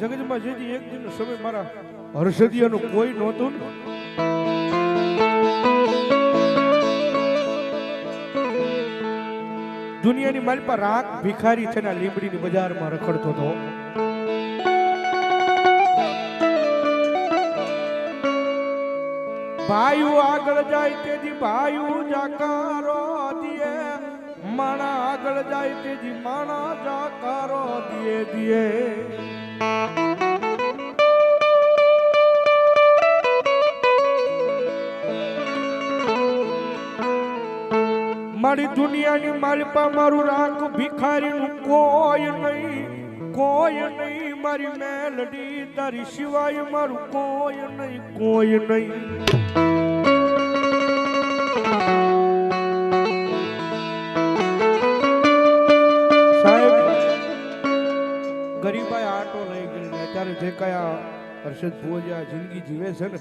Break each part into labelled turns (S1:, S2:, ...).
S1: જગતમાં જેથી એક દિન સમય મારા હર્ષદિયાનું કોઈ નહોતું દુનિયાની મારી પર રાખ ભિખારી થઈને લીમડીની બજારમાં રખડતો હતો. ભાઈઓ આગળ જાય તેથી ભાઈઓ જાકારો દિએ. માણા આગળ જાય તેથી માણા જાકારો દિએ દિએ. મારી દુનિયાની માલપા મારું રાખ ભિખારીનું કોઈ નહીં કોઈ નહીં. મારી મેલડી તારી સિવાય મારું કોઈ નહીં કોઈ નહીં. કયા ફુઓ ભુવજી આ જિંદગી જીવે છે ને?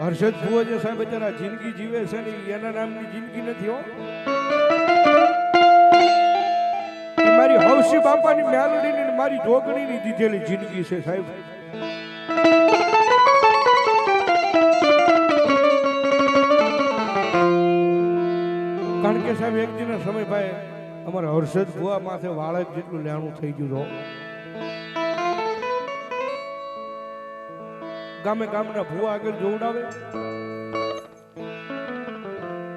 S1: હર્ષદ ભુવજી સાહેબ અત્યારે આ જિંદગી જીવે છે ને એના નામની જિંદગી નથી હો. મારી હવસી બાપાની મેલડી ને મારી જોગણીની દીધેલી જિંદગી છે સાહેબ. કારણ કે સાહેબ, એક દિન સમય ભાઈ, અમારા હર્ષદ ભુવા માથે વાળક જેટલું લેણું થઈ ગયું તો ગામે ગામના ભૂવા આગળ જોવડાવે.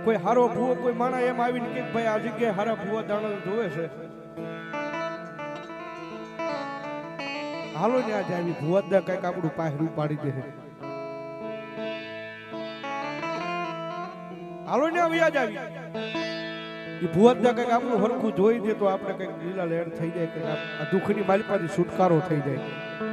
S1: કોઈ હારો ભૂવો, કોઈ માણા એમ આવીને કે ભાઈ આ જગ્યાએ હારા ભુવા દાણા જોવે છે. હાલો ને આજે આવી ભુવા દા કંઈક આપણું પાહેરું પાડી દે હાલો ને આવી આજ આવી. એ ભુવતના કંઈક આપણું હરખું જોઈ દે તો આપણે કંઈક લીલા લહેર થઈ જાય કે આ દુઃખની માલિપાથી છુટકારો થઈ જાય.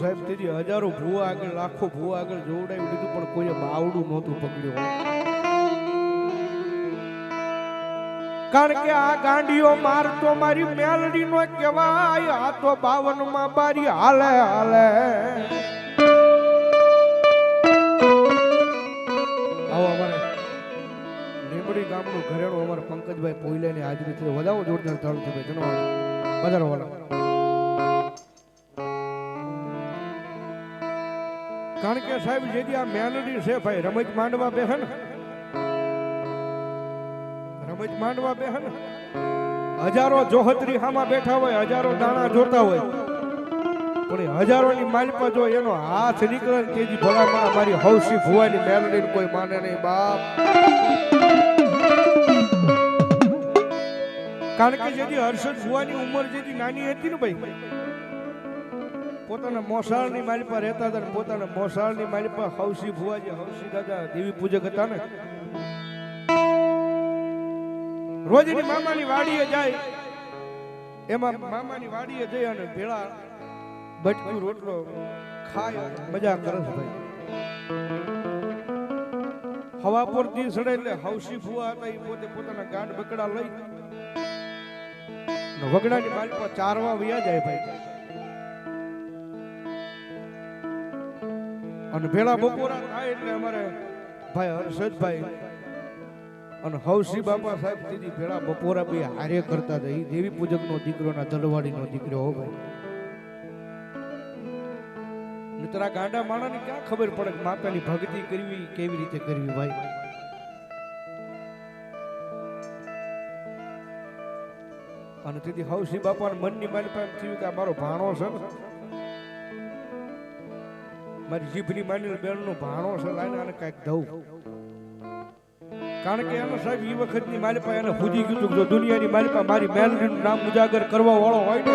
S1: સાહેબ, તેથી હજારો ભૂવા આગળ, લાખો ભૂવા આગળ જોવડાવી દીધું પણ કોઈએ બાવડું નહોતું પકડ્યું. કારણ કે આ ગાંડીઓ મારતો મારી મેલડી નો કહેવાય, આ તો બાવનમાં બારી હાલે હાલે. આવો અમારે લીંબડી ગામનું ઘરેણું અમારે પંકજભાઈ પોઈલાની હાજરી છે વધાવો જોરદાર ચાલુ છે ભાઈ વાળા કારણ કે સાહેબ જેથી આ મેલડી છે ભાઈ, રમત માંડવા બેહન. રમત માંડવા બેહન. હજારો જોહતરી હામાં બેઠા હોય, હજારો દાણા જોતા હોય. પણ હજારોની માલપા જો એનો હાથ નીકળે ને તેજી ભલામણ મારી હૌસી ભુવાની મેલડી કોઈ માને નહીં, બાપ. કારણ કે જેથી હર્ષદ ભુવાની ઉંમર જેથી નાની હતી ને ભાઈ પોતાના મોસાળની માલિપા રહેતા હતા પોતાના મોસાળની માલિપા હૌસી ભુવાજી હૌસી દાદા દેવી પૂજક હતા ને. રોજની મામાની વાડીએ જાય. એમાં મામાની વાડીએ જઈ અને ભેળા બટકું રોટલો ખાય મજા કરે છે ભાઈ. હવા પર દી સડે એટલે હૌસી ભુવા હતા એ પોતે પોતાના ગાંઠ બકડા લઈ. વગડાની મારી પર ચારવા વ્યા જાય ભાઈ. અને ભેળા બપોરા થાય એટલે અમારે ભાઈ હર્ષદભાઈ અને હવસી બાપા સાહેબ દીદી ભેળા બપોરા બી હારે કરતા હતા. એ દેવી પૂજકનો દીકરો ના દલવાડીનો દીકરો હો ભાઈ. નતરા ગાંડા માણાની ક્યાં ખબર પડે કે માતાની ભક્તિ કરવી, કેવી રીતે કરવી ભાઈ? અને તેથી હવસી બાપાના મનની મારી પાસે થયું કે મારો ભાણો છે ને મારી જીભની માની બેનનો ભાણો છે લાઈને આને કાંઈક દઉં. કારણ કે એનો સાહેબ એ વખતની માલિપા એને ફૂજી કે જો દુનિયાની માલિપા મારી મેલડીનું નામ ઉજાગર કરવા વાળો હોય ને,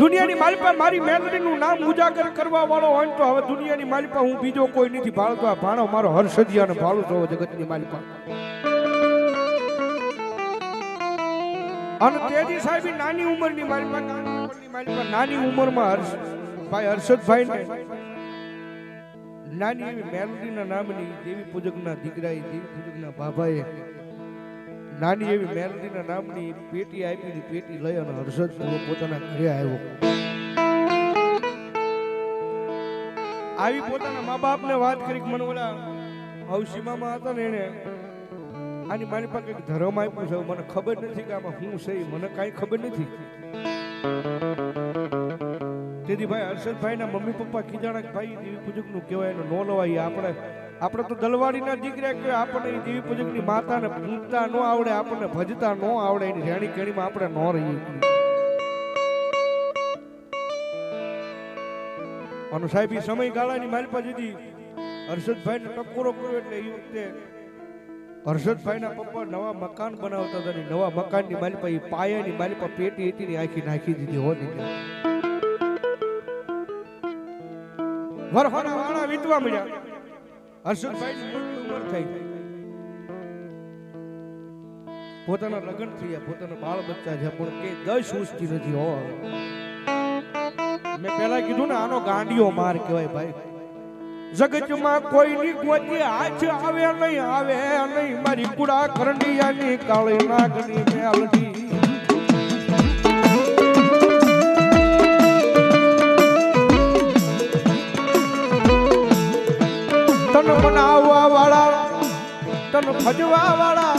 S1: દુનિયાની માલિપા મારી મેલડીનું નામ ઉજાગર કરવા વાળો હોય તો હવે દુનિયાની માલિપા હું બીજો કોઈ નથી. ભાળતો આ ભાણો મારો હર્ષદિયાને ભાળું છો જગતની માલિપા. અને તેજી સાહેબ નાની ઉંમરની મારી પાસે મારી પાસે નાની ઉંમરમાં હર્ષ, ભાઈ હર્ષદભાઈ ને નાની એવી મેલડીના નામની દેવી પૂજકના દીકરા દેવી પૂજકના બાબાએ નાની એવી મેલડીના નામની પેટી આપી પેટી લઈ અને હર્ષદ પોતાના ઘરે આવ્યો. આવી પોતાના મા બાપને વાત કરી મને ઓલા હવસીમામાં હતા ને એને આની મારી પાસે કંઈક ધર્મ આપ્યું છે, મને ખબર નથી કે આમાં હું છે મને કાંઈ ખબર નથી. તેથી ભાઈ હર્ષદભાઈ ના મમ્મી પપ્પા કીજાણા ભાઈ દેવી પૂજકનું કહેવાય, એનું નો લવાય આપણે આપણે તો દલવાડીના દીકરા કહેવાય આપણને ઈ દેવી પૂજકની માતાને પૂજતા ન આવડે, આપણને ભજતા ન આવડે, એની રેણી કેણીમાં આપણે ન રહીએ. અને સાહેબ એ સમયગાળાની મારી પાસે હતી હર્ષદભાઈ ને ટકોરો કર્યો એટલે એ વખતે હર્ષદભાઈના પપ્પા નવા મકાન બનાવતા હતા ને નવા મકાનની મારી પાસે પાયાની મારી પાસે પેટી હતી ને આખી નાખી દીધી હો વરફાના વાણા વીતવા મળ્યા હર્ષદભાઈ ઉંમર થઈ. પોતાના લગ્ન થયા, પોતાના બાળ બચ્ચા છે, પણ કે દસ ઉસતી નથી હો. મેં પહેલા કીધું ને, આનો ગાંડિયો માર કહેવાય ભાઈ. જગતમાં કોઈની ગોતી હાથ આવે નહીં આવે નહીં. મારી કુડા કરંડિયાની કાળી નાગની મેલડી. તન મનાવવા વાળા તન ભજવા વાળા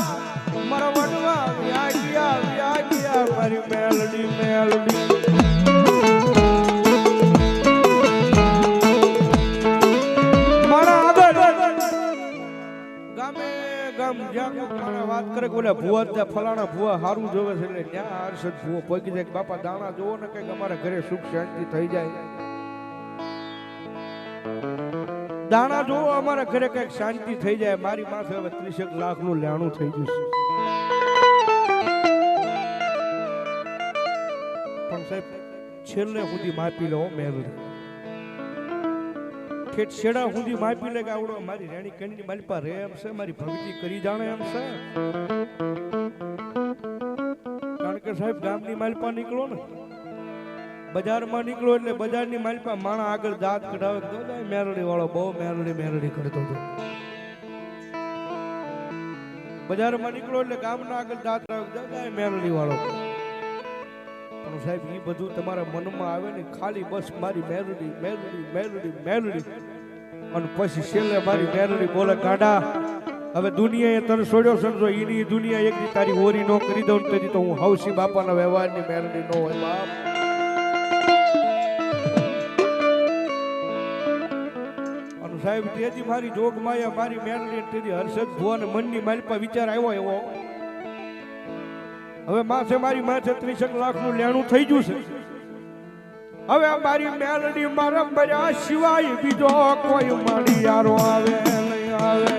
S1: જ્યાં વાત કરે ઓલા ભુવા ત્યાં ફલાણા ભુવા સારું જોવે છે. એટલે ત્યાં હર્ષદ ભુવો પગી જાય બાપા, દાણા જોવો ને કંઈક અમારા ઘરે સુખ શાંતિ થઈ જાય. દાણા જોવો, અમારા ઘરે કંઈક શાંતિ થઈ જાય. મારી માથે હવે ત્રીસેક લાખનું લેણું થઈ જશે. પણ સાહેબ, છેલ્લે સુધી માપી લો મેલડી. ઠેઠ છેડા સુધી માપી લે કે આવડો. મારી રેણી કણીની મારી પાસે રહે એમ છે, મારી ભક્તિ કરી જાણે એમ છે. કારણ કે સાહેબ, ગામની માલપા નીકળો ને. બજારમાં નીકળો એટલે બજારની માલપા માણા આગળ દાંત કઢાવે તો મેરડી વાળો બહુ મેરડી મેરડી કરતો હતો. બજારમાં નીકળો એટલે ગામના આગળ દાંત કઢાવે મેરડી વાળો સાહેબ એ બધું તમારા મનમાં આવે ને, ખાલી બસ મારી મેરડી મેરડી મેરડી મેરડી. અને પછી છેલ્લે મારી મેરડી બોલે, ગાડા, હવે દુનિયાએ તને છોડ્યો સમજો એની દુનિયા એક તારી હોરી નો કરી દઉં તેથી તો હું હવસી બાપાના વ્યવહારની મેરડી નો હોય, બાપ. અને સાહેબ તેથી મારી જોગ માયા, મારી મેરડી તેથી હર્ષદ ભુવાને મનની માલપા વિચાર આવ્યો એવો. હવે માથે મારી માથે ત્રીસેક લાખનું લેણું થઈ ગયું છે. હવે મારી મેલડી મારા ભર્યા સિવાય બીજો કોઈ મારી યારો આવે નહીં, આવે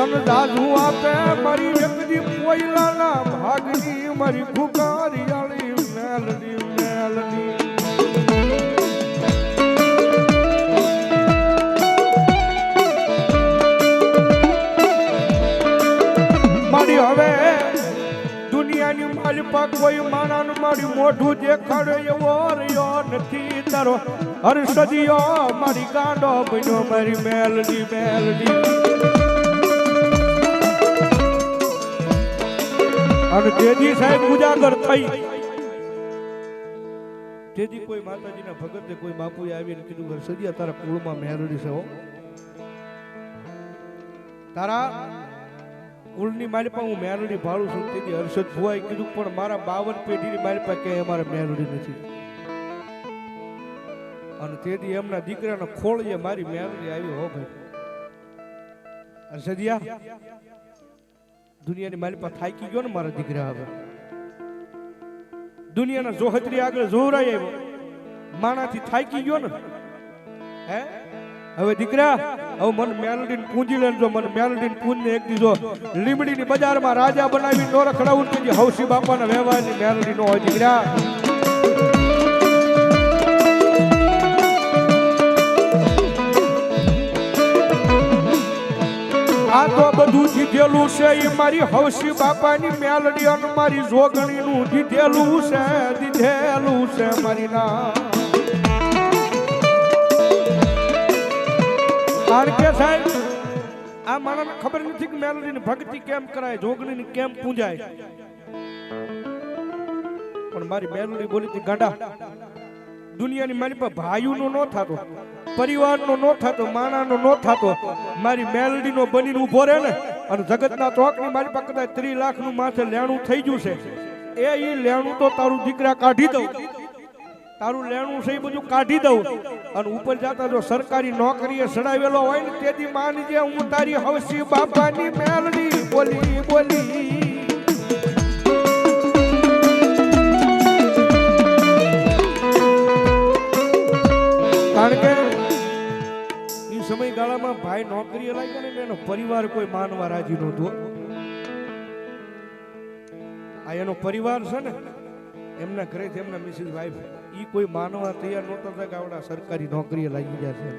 S1: આ દાદુ આપે, મારી વ્યક્તિ કોયલાના ભાગની મારી ફુકારિયાળી મારી મોઢું દેખાડે એવો રહ્યો નથી તારો. હર્ષદિયો મારી ગાંડો બન્યો, મારી મેલડી મેલડી. અને તેજી સાહેબ ઉજાગર થઈ. તેજી કોઈ માતાજીના ભગતે કોઈ બાપુએ આવીને કીધું હર્ષદિયા તારા કુળમાં મેરડી છે તારા કુળની મારી પાસે હું મેરડી ભાડું છું તેથી હર્ષદ ભુવાએ કીધું પણ મારા બાવન પેઢીની મારી પાસે ક્યાંય અમારે મેરડી નથી. અને તેથી એમના દીકરાના ખોળીએ મારી મેરડી આવી, હો ભાઈ. હર્ષદિયા, દુનિયાની મારી પાસે થાકી ગયો ને મારા દીકરા હવે. દુનિયાના જોહતરી આગળ જોરાઈ આવ્યો. માણાથી થાકી ગયો ને. હે? હવે દીકરા હવે મને મેલડીને પૂંજી લેજો મને મેલડીને પૂંજને એક દીધો લીમડીની બજારમાં રાજા બનાવી નો રખડાવું કે હવસી બાપાના વ્યવહારની મેલડી નો હોય દીકરા. આ તો બધું જીધેલું છે એ મારી હવસી બાપાની મેલડી અને મારી જોગણીનું જીધેલું છે, દીધેલું છે મારી ના. કારણ કે સાહેબ, આ માણસને ખબર નથી કે મેલોડીની ભક્તિ કેમ કરાય, જોગણીની કેમ પૂજાય. પણ મારી મેલોડી બોલી હતી, ગાંડા, દુનિયાની મારી પાસે ભાઈઓનો નો થાતો, પરિવારનો નો થાતો, માણાનો નો થાતો. મારી મેલડીનો બનીને ઊભો રહે ને, અને જગતના ચોકની મારી પાસે કદાચ ત્રીસ લાખનું માથે લેણું થઈ ગયું છે. એ લેણું તો તારું દીકરા કાઢી દઉં. તારું લેણું છે એ બધું કાઢી દઉં. અને ઉપર જતા જો સરકારી નોકરીએ સડાવેલો હોય ને તેથી માનજે હું તારી હવસી બાપાની મેલડી. બોલી બોલી. કારણ કે એ સમયગાળામાં ભાઈ નોકરીએ લાગ્યો ને એનો પરિવાર કોઈ માનવા રાજી નહોતો. આ એનો પરિવાર છે ને, એમના ઘરેથી એમના મિસિસ વાઈફ ઈ કોઈ માનવા તૈયાર નહોતા થાય કે આવડા સરકારી નોકરીએ લાગી ગયા છે.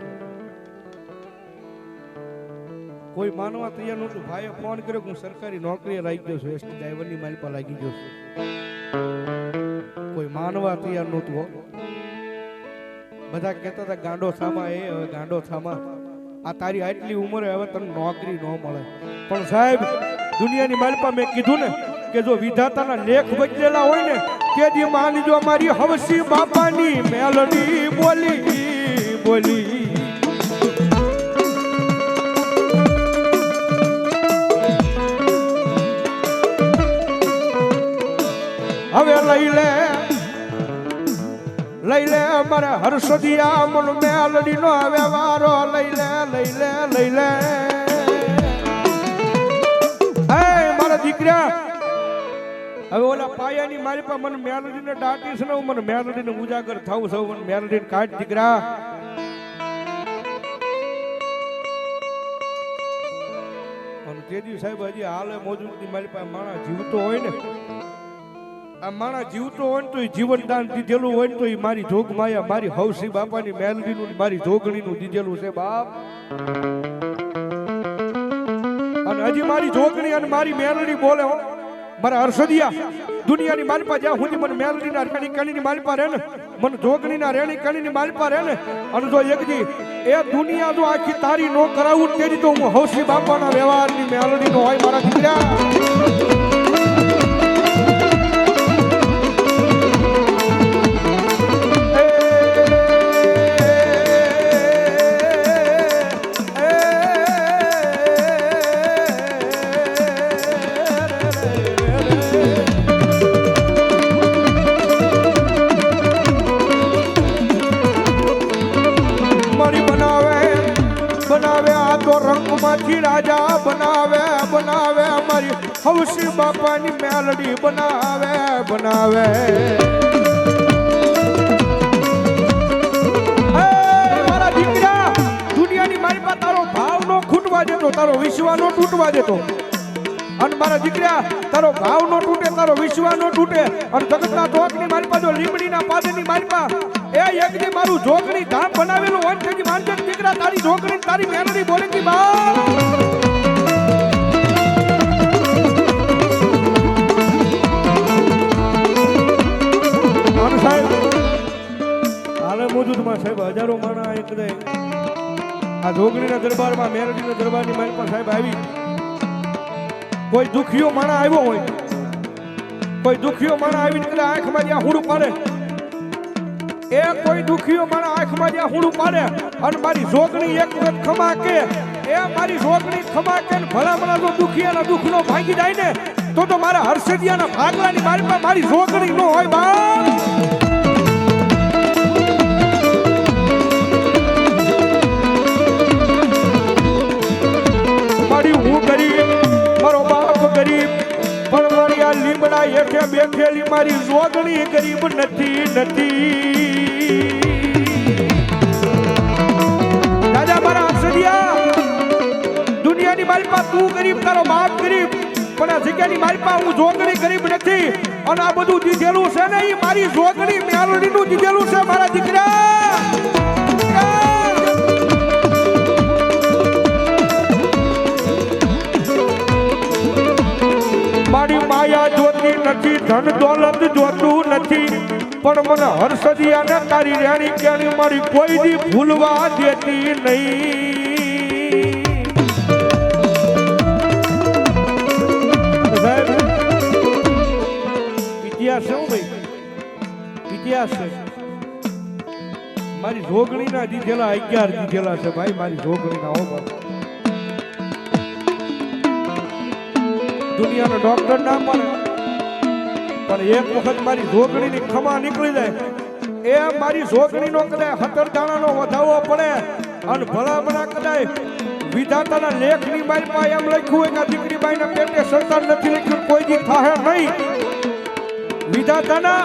S1: કોઈ માનવા તૈયાર નહોતું. ભાઈએ ફોન કર્યો કે હું સરકારી નોકરીએ લાગી ગયો છું, એસટી ડ્રાઈવરની મારી પર લાગી ગયો છું. કોઈ માનવા તૈયાર નહોતું બધા કહેતા હતા, ગાંડો થામા એ, હવે ગાંડો થામા. આ તારી આટલી ઉંમરે હવે તને નોકરી ન મળે. પણ સાહેબ, દુનિયાની માલપા મેં કીધું ને કે જો વિધાતાના લેખ બદલેલા હોય ને, કે દી માની જો મારી હવસી બાપાની મેલડી બોલી બોલી. હવે લઈ લે લઈ લે અમારે હર્ષદિયા મન મેલડી નો હવે લઈ લે લઈ લે લઈ લે. મારા દીકરા હવે ઓલા પાયાની મારી પાસે મને મેલડી ને દાટી છે ને મને મેલડી ને ઉજાગર થાવું છું. મને મેલડી ને કાઢ દીકરા. અને તે દી સાહેબ હજી હાલે મોજૂદની મારી પાસે માણસ જીવતો હોય ને. આ માણા જીવતો હોય ને તો એ જીવનદાન દીધેલું હોય ને તો એ મારી જોગ માયા, મારી હવસી બાપાની મેલડીનું મારી જોગણીનું દીધેલું છે બાપ. અને હજી મારી જોગણી અને મારી મેલડી બોલે હો મારા હર્ષદિયા દુનિયાની મારી પાસે જ્યાં સુધી મને મેલડીના રેણી કણીની મારી પાસે રહે ને મને જોગણીના રેણી કણીની મારી પાસે રહે ને અને જો એકજી એ દુનિયા જો આખી તારી નો કરાવું તેની તો હું હૌસી બાપાના વ્યવહારની મેલડી નો હોય મારા દીકરા. હવસી બાપાની મેલડી બનાવે બનાવે. મારા દીકરા, દુનિયાની મારી પાસે તારો ભાવ નો ખૂટવા દેતો, તારો વિશ્વા નો તૂટવા દેતો. અને મારા દીકરા, તારો ભાવ નો તૂટે, તારો વિશ્વા નો તૂટે. અને જગતના જોગની મારી જો લીમડીના પાદરની મારી પાસે. એ એકદી મારું જોગણી ધામ બનાવેલું હોય છે કે માનજે દીકરા, તારી જોગણી તારી મેલડી બોલે બા. મોજૂદમાં સાહેબ, હજારો માણા એક આ જોગણીના દરબારમાં, મેરડીના દરબારની મારી સાહેબ આવી. કોઈ દુખિયો માણા આવ્યો હોય, કોઈ દુખિયો માણા આવીને એટલે આંખમાં જ્યાં હુડું પાડે. એ કોઈ દુખિયો માણા આંખમાં જ્યાં હુડું પાડે અને મારી જોગણી એક વખત ખમાકે એ મારી જોગણી ખમાકે ભલામણા જો દુખિયાના દુખનો ભાંગી જાય ને, તો તો મારા હર્ષદિયાના ભાગલાની મારી પાસે મારી જોગણી નો હોય બા હેઠે બેઠેલી મારી જોગણી ગરીબ નથી નથી દાદા મારા હસડિયા દુનિયાની મારી પાસે તું ગરીબ, તારો બાપ ગરીબ, પણ આ જગ્યાની મારી હું જોગણી ગરીબ નથી અને આ બધું દીધેલું છે ને મારી જોગણી મેલોડીનું દીધેલું છે મારા દીકરા! મારી માયા નથી ધન દોલત જોતું નથી. પણ મને હર્ષદિયાને તારી રેણી કેણી મારી કોઈ દી ભૂલવા દેતી નહીં. ઇતિહાસ શું ભાઈ? ઇતિહાસ મારી જોગણીના દીધેલા અગિયાર દીધેલા છે ભાઈ, મારી જોગણીના, હો બાપા. દુનિયાનો ડોક્ટર ના મળે પણ એક વખત મારી જોગણીની ખમા નીકળી જાય. એ મારી જોગણીનો કદાચ હતર દાણાનો વધાવો પડે અને ભલા ભલા કદાચ વિધાતાના લેખની પાસે એમ લખ્યું હોય કે દીકરી બાઈના પેટે સંતાન નથી લખ્યું, કોઈ દી થાહે નહીં. વિધાતાના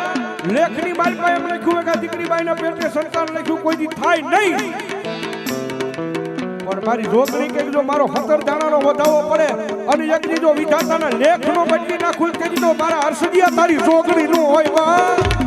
S1: લેખની પાસે એમ લખ્યું કે દીકરી બાઈના પેટે સંતાન લખ્યું, કોઈ દી થાય નહીં. પણ મારી જોગણી કે જો મારો હતર દાણાનો વધાવો પડે અને એકની જો વિધાતાના લેખનો બદલી નાખું કે જો મારા હર્ષદિયા તારી જોગણી નું હોય બા.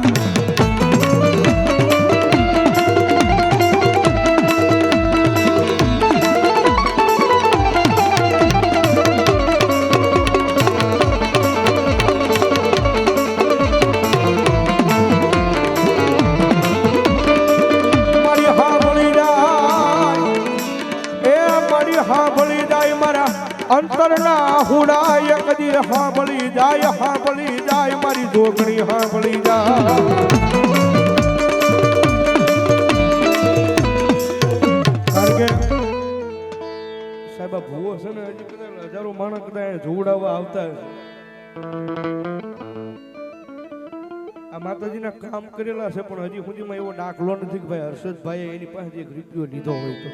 S1: જોગણી હાંભળી જા. સાહેબ, આ ભૂવો છે ને, હજી કદાચ હજારો માણસ કદાચ જોવડાવવા આવતા. આ માતાજીના કામ કરેલા છે, પણ હજી સુધીમાં એવો દાખલો નથી કે ભાઈ હર્ષદભાઈએ એની પાસે એક રૂપિયો લીધો હોય તો.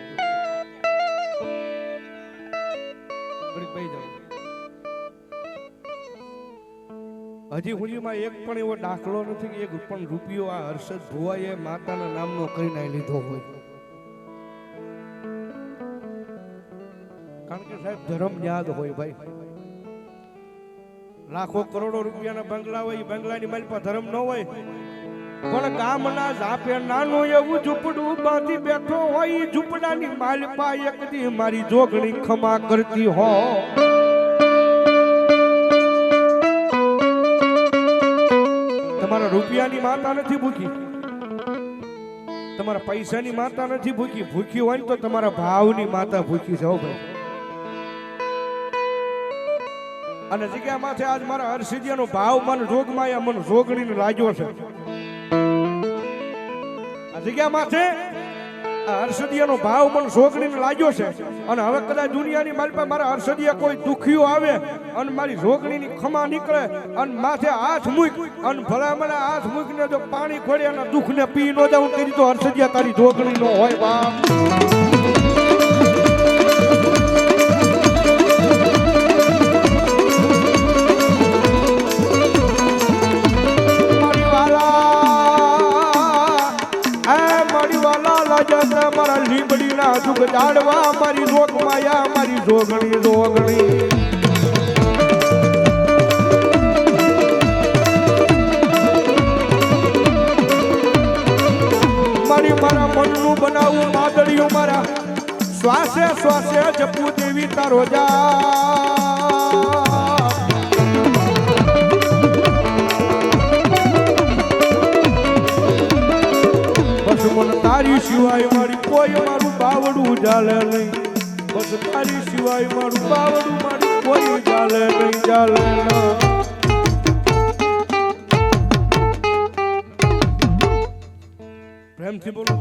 S1: ભાઈ બેસી હજી હોળીમાં એક પણ એવો દાખલો નથી કે એક પણ રૂપિયો આ હર્ષદ ભુવાએ માતાના નામનો કરીને લીધો હોય. કારણ કે સાહેબ ધર્મ યાદ હોય ભાઈ. લાખો કરોડો રૂપિયાના બંગલા હોય એ બંગલાની માલિપા ધર્મ ન હોય. પણ ગામના ઝાપે નાનું એવું ઝૂંપડું બાંધી બેઠો હોય ઝૂંપડાની માલપા એક દી મારી જોગણી ખમા કરતી હો. તમારા રૂપિયાની માતા નથી ભૂખી. તમારા પૈસાની માતા નથી ભૂખી. ભૂખી હોય તો તમારા ભાવની માતા ભૂખી છે ભાઈ. અને જગ્યામાંથી આજ મારા હરસિદ્ધિયાનો ભાવ મન જોગમાં યા મન જોગણીને લાગ્યો છે. આ જગ્યામાંથી આ હર્ષદિયાનો ભાવ પણ ઝોકડીને લાગ્યો છે. અને હવે કદાચ દુનિયાની મારી પાસે મારા હર્ષદિયા કોઈ દુખ્યું આવે અને મારી ઝોકડીની ખમા નીકળે અને માથે હાથ મૂક અને ભલા મને હાથ મૂકીને જો પાણી ખોડે અને દુઃખને પી ન જાઉં કરી તો હર્ષદિયા તારી જોગણી નો હોય બાપ. દુઃખ જાડવા મારી રોગ માયા, મારી જોગણી જોગણી. બનાવું માદળિયું મારા. શ્વાસે શ્વાસે જપુ દેવી તારો જા. મને તારી સિવાય મારી કોઈ મારું બાવડું ચાલે નહીં. બસ તારી સિવાય મારું બાવડું મારી કોઈ ચાલે નહીં, ચાલે પ્રેમથી બોલો